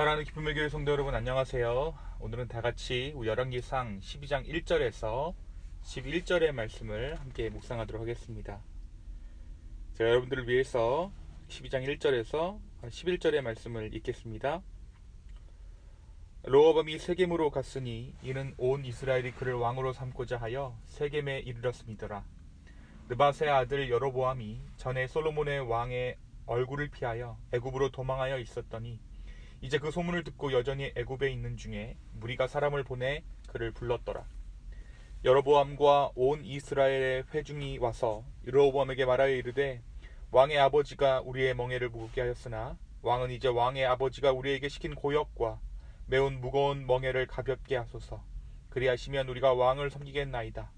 사랑하는 기쁨의 교회 성도 여러분 안녕하세요. 오늘은 다 같이 열왕기상 12장 1절에서 11절의 말씀을 함께 묵상하도록 하겠습니다. 제가 여러분들을 위해서 12장 1절에서 11절의 말씀을 읽겠습니다. 로어밤이 세겜으로 갔으니 이는 온 이스라엘이 그를 왕으로 삼고자 하여 세겜에 이르렀음이더라. 느바세 아들 여로보암이 전에 솔로몬의 왕의 얼굴을 피하여 애굽으로 도망하여 있었더니 이제 그 소문을 듣고 여전히 애굽에 있는 중에 무리가 사람을 보내 그를 불렀더라. 여로보암과 온 이스라엘의 회중이 와서 여로보암에게 말하여 이르되 왕의 아버지가 우리의 멍에를 무겁게 하였으나 왕은 이제 왕의 아버지가 우리에게 시킨 고역과 매운 무거운 멍에를 가볍게 하소서. 그리하시면 우리가 왕을 섬기겠나이다.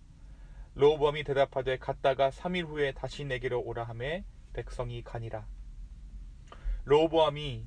로보암이 대답하되 갔다가 3일 후에 다시 내게로 오라 하매 백성이 가니라. 로보암이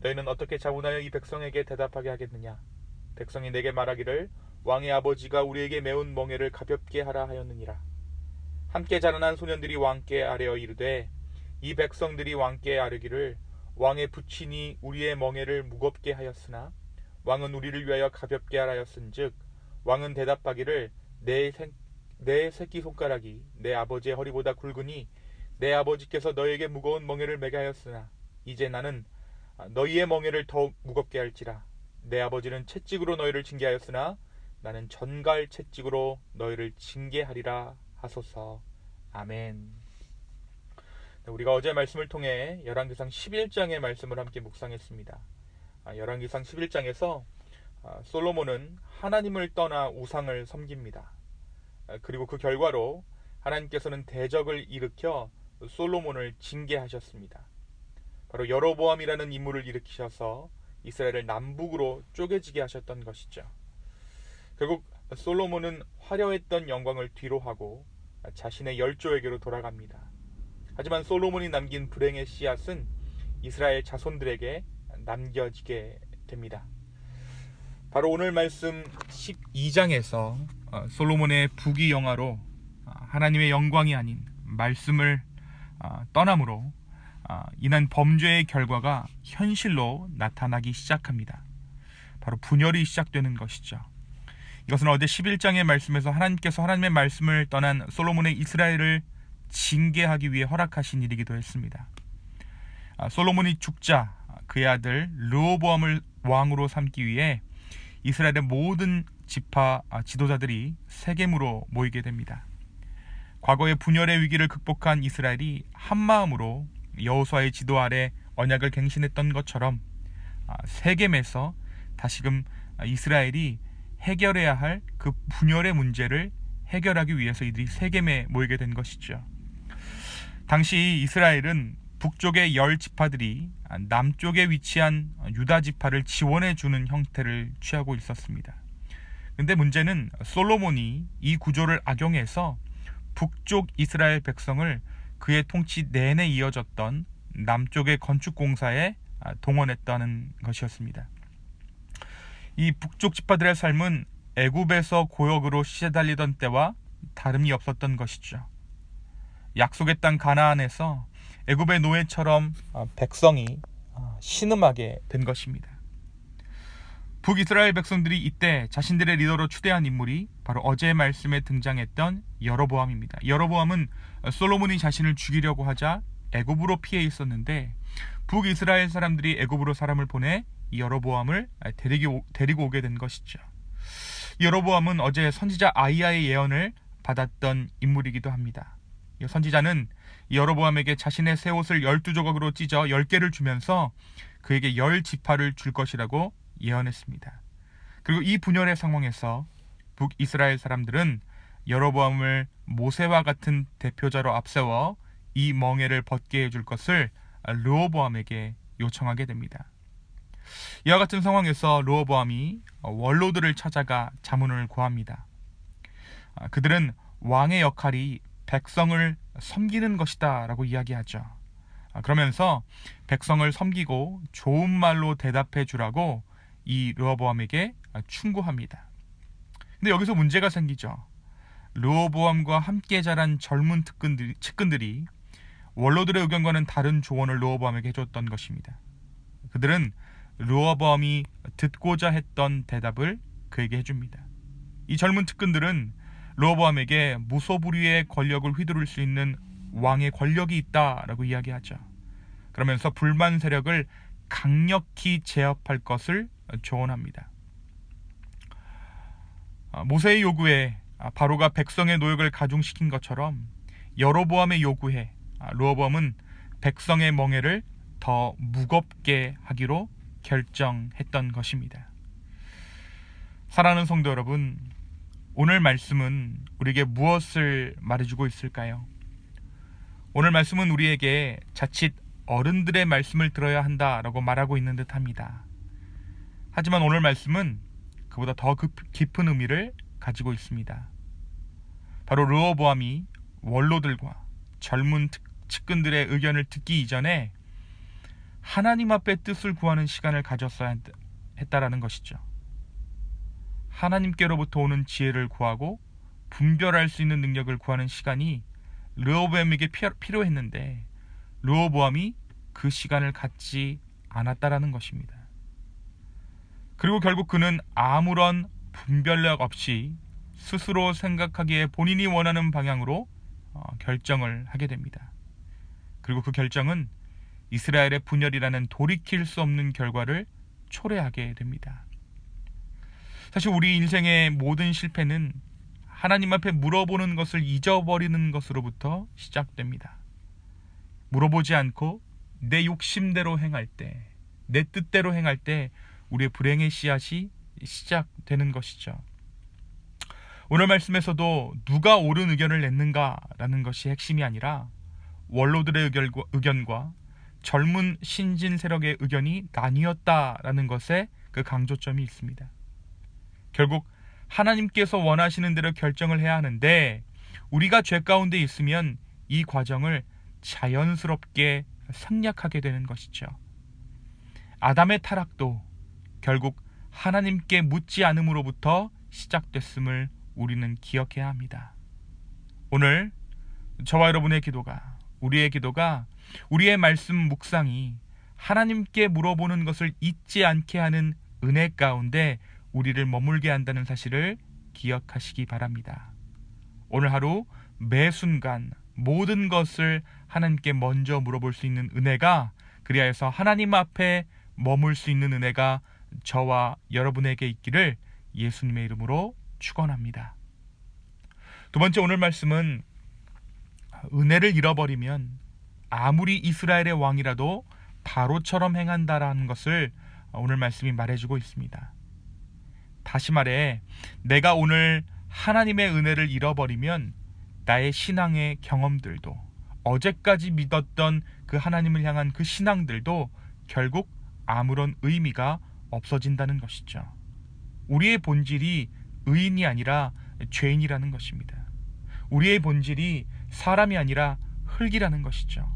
너희는 어떻게 자문하여 이 백성에게 대답하게 하겠느냐? 백성이 내게 말하기를 왕의 아버지가 우리에게 매운 멍에를 가볍게 하라 하였느니라. 함께 자라난 소년들이 왕께 아뢰어 이르되 이 백성들이 왕께 아뢰기를 왕의 부친이 우리의 멍에를 무겁게 하였으나 왕은 우리를 위하여 가볍게 하라 하였은즉 왕은 대답하기를 내, 생, 내 새끼 손가락이 내 아버지의 허리보다 굵으니 내 아버지께서 너에게 무거운 멍에를 매게 하였으나 이제 나는 너희의 멍에를 더욱 무겁게 할지라 내 아버지는 채찍으로 너희를 징계하였으나 나는 전갈 채찍으로 너희를 징계하리라 하소서 아멘. 네, 우리가 어제 말씀을 통해 열왕기상 11장의 말씀을 함께 묵상했습니다. 아, 열왕기상 11장에서 아, 솔로몬은 하나님을 떠나 우상을 섬깁니다. 아, 그리고 그 결과로 하나님께서는 대적을 일으켜 솔로몬을 징계하셨습니다. 바로 여로보암이라는 인물을 일으키셔서 이스라엘을 남북으로 쪼개지게 하셨던 것이죠. 결국 솔로몬은 화려했던 영광을 뒤로하고 자신의 열조에게로 돌아갑니다. 하지만 솔로몬이 남긴 불행의 씨앗은 이스라엘 자손들에게 남겨지게 됩니다. 바로 오늘 말씀 12장에서 어, 솔로몬의 부귀 영화로 어, 하나님의 영광이 아닌 말씀을 어, 떠남으로 인한 범죄의 결과가 현실로 나타나기 시작합니다. 바로 분열이 시작되는 것이죠. 이것은 어제 11장의 말씀에서 하나님께서 하나님의 말씀을 떠난 솔로몬의 이스라엘을 징계하기 위해 허락하신 일이기도 했습니다. 솔로몬이 죽자 그의 아들 르호보암을 왕으로 삼기 위해 이스라엘의 모든 지파 지도자들이 세겜으로 모이게 됩니다. 과거의 분열의 위기를 극복한 이스라엘이 한 마음으로 여호수아의 지도 아래 언약을 갱신했던 것처럼 세겜에서 다시금 이스라엘이 해결해야 할 그 분열의 문제를 해결하기 위해서 이들이 세겜에 모이게 된 것이죠. 당시 이스라엘은 북쪽의 열 지파들이 남쪽에 위치한 유다 지파를 지원해 주는 형태를 취하고 있었습니다. 근데 문제는 솔로몬이 이 구조를 악용해서 북쪽 이스라엘 백성을 그의 통치 내내 이어졌던 남쪽의 건축 공사에 동원했다는 것이었습니다. 이 북쪽 지파들의 삶은 애굽에서 고역으로 시달리던 때와 다름이 없었던 것이죠. 약속의 땅 가나안에서 애굽의 노예처럼 백성이 신음하게 된 것입니다. 북이스라엘 백성들이 이때 자신들의 리더로 추대한 인물이 바로 어제 말씀에 등장했던 여로보암입니다. 여로보암은 솔로몬이 자신을 죽이려고 하자 애굽으로 피해 있었는데 북이스라엘 사람들이 애굽으로 사람을 보내 여로보암을 데리고, 데리고 오게 된 것이죠. 여로보암은 어제 선지자 아이야의 예언을 받았던 인물이기도 합니다. 선지자는 여로보암에게 자신의 새 옷을 열두 조각으로 찢어 열 개를 주면서 그에게 열 지파를 줄 것이라고 예언했습니다. 그리고 이 분열의 상황에서 북이스라엘 사람들은 여로보암을 모세와 같은 대표자로 앞세워 이 멍에를 벗게 해줄 것을 르호보암에게 요청하게 됩니다. 이와 같은 상황에서 르호보암이 원로들을 찾아가 자문을 구합니다. 아, 그들은 왕의 역할이 백성을 섬기는 것이다 라고 이야기하죠. 아, 그러면서 백성을 섬기고 좋은 말로 대답해 주라고 이 르호보암에게 충고합니다. 근데 여기서 문제가 생기죠. 르호보암과 함께 자란 젊은 특근들이, 측근들이 원로들의 의견과는 다른 조언을 르호보암에게 해줬던 것입니다. 그들은 르호보암이 듣고자 했던 대답을 그에게 해줍니다. 이 젊은 특근들은 르호보암에게 무소불위의 권력을 휘두를 수 있는 왕의 권력이 있다라고 이야기하죠. 그러면서 불만 세력을 강력히 제압할 것을 조언합니다. 아, 모세의 요구에 아, 바로가 백성의 노역을 가중시킨 것처럼 여로보암의 요구에 아, 르호보암은 백성의 멍해를 더 무겁게 하기로 결정했던 것입니다. 사랑하는 성도 여러분, 오늘 말씀은 우리에게 무엇을 말해주고 있을까요? 오늘 말씀은 우리에게 자칫 어른들의 말씀을 들어야 한다라고 말하고 있는 듯 합니다. 하지만 오늘 말씀은 그보다 더 깊은 의미를 가지고 있습니다. 바로 르호보암이 원로들과 젊은 측근들의 의견을 듣기 이전에 하나님 앞에 뜻을 구하는 시간을 가졌어야 했다라는 것이죠. 하나님께로부터 오는 지혜를 구하고 분별할 수 있는 능력을 구하는 시간이 르호보암에게 필요했는데 르호보암이 그 시간을 갖지 않았다라는 것입니다. 그리고 결국 그는 아무런 분별력 없이 스스로 생각하기에 본인이 원하는 방향으로 어, 결정을 하게 됩니다. 그리고 그 결정은 이스라엘의 분열이라는 돌이킬 수 없는 결과를 초래하게 됩니다. 사실 우리 인생의 모든 실패는 하나님 앞에 물어보는 것을 잊어버리는 것으로부터 시작됩니다. 물어보지 않고 내 욕심대로 행할 때, 내 뜻대로 행할 때 우리의 불행의 씨앗이 시작되는 것이죠. 오늘 말씀에서도 누가 옳은 의견을 냈는가라는 것이 핵심이 아니라 원로들의 의견과 젊은 신진 세력의 의견이 나뉘었다라는 것에 그 강조점이 있습니다. 결국 하나님께서 원하시는 대로 결정을 해야 하는데 우리가 죄 가운데 있으면 이 과정을 자연스럽게 생략하게 되는 것이죠. 아담의 타락도 결국 하나님께 묻지 않음으로부터 시작됐음을 우리는 기억해야 합니다. 오늘 저와 여러분의 기도가 우리의 기도가 우리의 말씀 묵상이 하나님께 물어보는 것을 잊지 않게 하는 은혜 가운데 우리를 머물게 한다는 사실을 기억하시기 바랍니다. 오늘 하루 매 순간 모든 것을 하나님께 먼저 물어볼 수 있는 은혜가 그리하여서 하나님 앞에 머물 수 있는 은혜가 저와 여러분에게 있기를 예수님의 이름으로 축원합니다. 두 번째 오늘 말씀은 은혜를 잃어버리면 아무리 이스라엘의 왕이라도 바로처럼 행한다라는 것을 오늘 말씀이 말해주고 있습니다. 다시 말해, 내가 오늘 하나님의 은혜를 잃어버리면 나의 신앙의 경험들도 어제까지 믿었던 그 하나님을 향한 그 신앙들도 결국 아무런 의미가 없어진다는 것이죠. 우리의 본질이 의인이 아니라 죄인이라는 것입니다. 우리의 본질이 사람이 아니라 흙이라는 것이죠.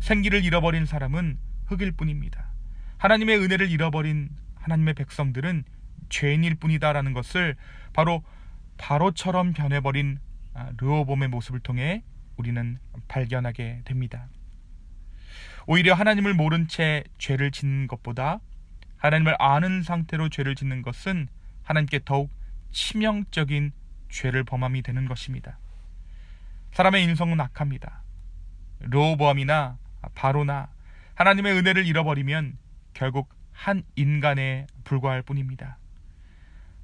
생기를 잃어버린 사람은 흙일 뿐입니다. 하나님의 은혜를 잃어버린 하나님의 백성들은 죄인일 뿐이다라는 것을 바로 바로처럼 변해버린 아, 르호봄의 모습을 통해 우리는 발견하게 됩니다. 오히려 하나님을 모른 채 죄를 짓는 것보다 하나님을 아는 상태로 죄를 짓는 것은 하나님께 더욱 치명적인 죄를 범함이 되는 것입니다. 사람의 인성은 악합니다. 르호보암이나 바로나 하나님의 은혜를 잃어버리면 결국 한 인간에 불과할 뿐입니다.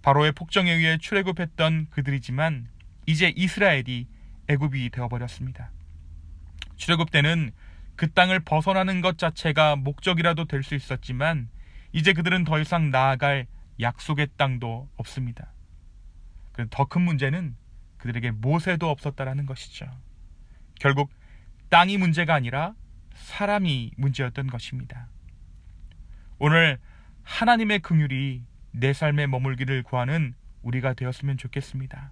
바로의 폭정에 의해 출애굽했던 그들이지만 이제 이스라엘이 애굽이 되어버렸습니다. 출애굽 때는 그 땅을 벗어나는 것 자체가 목적이라도 될 수 있었지만 이제 그들은 더 이상 나아갈 약속의 땅도 없습니다. 더 큰 문제는 그들에게 모세도 없었다라는 것이죠. 결국 땅이 문제가 아니라 사람이 문제였던 것입니다. 오늘 하나님의 긍휼이 내 삶에 머물기를 구하는 우리가 되었으면 좋겠습니다.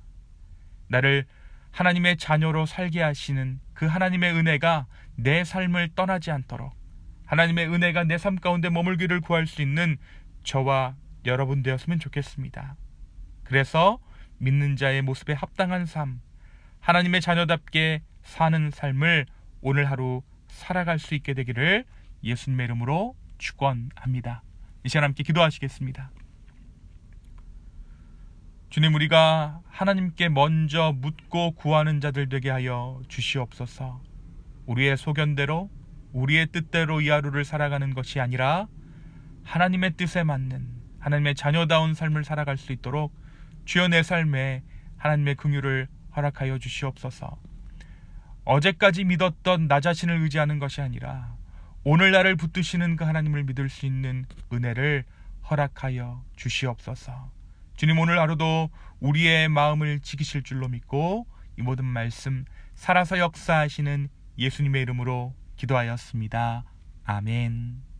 나를 하나님의 자녀로 살게 하시는 그 하나님의 은혜가 내 삶을 떠나지 않도록 하나님의 은혜가 내 삶 가운데 머물기를 구할 수 있는 저와 여러분 되었으면 좋겠습니다. 그래서 믿는 자의 모습에 합당한 삶, 하나님의 자녀답게 사는 삶을 오늘 하루 살아갈 수 있게 되기를 예수님의 이름으로 축원합니다. 이 시간 함께 기도하시겠습니다. 주님 우리가 하나님께 먼저 묻고 구하는 자들 되게 하여 주시옵소서. 우리의 소견대로 우리의 뜻대로 이 하루를 살아가는 것이 아니라 하나님의 뜻에 맞는 하나님의 자녀다운 삶을 살아갈 수 있도록 주여 내 삶에 하나님의 긍휼을 허락하여 주시옵소서. 어제까지 믿었던 나 자신을 의지하는 것이 아니라 오늘 나를 붙드시는 그 하나님을 믿을 수 있는 은혜를 허락하여 주시옵소서. 주님 오늘 하루도 우리의 마음을 지키실 줄로 믿고 이 모든 말씀 살아서 역사하시는 예수님의 이름으로 기도하였습니다. 아멘.